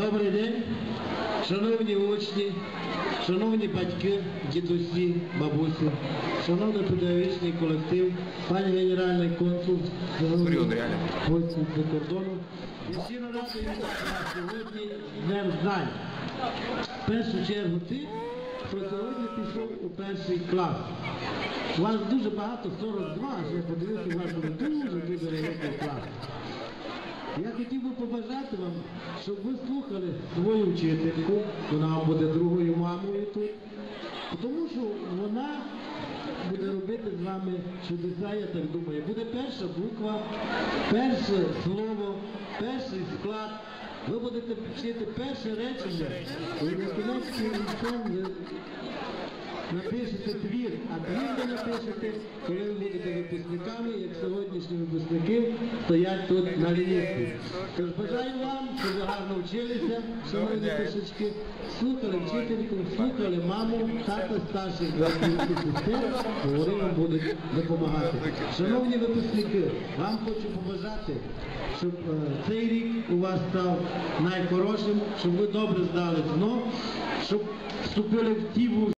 Добрий день, шановні учні, шановні батьки, дідусі, бабусі, шановний педагогічний колектив, пані генеральний консул, шановні гості за кордону. Щиро радий вас сьогодні днем знань. В першу чергу ти, хто сьогодні пішов у перший клас. У вас дуже багато, 42, аж я подивився, у вас Я хотів би побажати вам, щоб ви слухали свою вчительку, вона вам буде другою мамою тут, тому що вона буде робити з вами чудеса, я так думаю. Буде перша буква, перше слово, перший склад. Ви будете вчити перше речення, і на кінець напишете твір, а твір ви напишете, коли ви будете випускниками, як сьогоднішні випускники стоять тут на лінійці. Тож бажаю вам, щоб ви гарно вчилися, шановні пишечки, слухали вчительку, слухали маму, тата старших братів і сестер, бо вони вам будуть допомагати. Шановні випускники, вам хочу побажати, щоб е, цей рік у вас став найхорошим, щоб ви добре здали ЗНО, щоб вступили в ті вузи,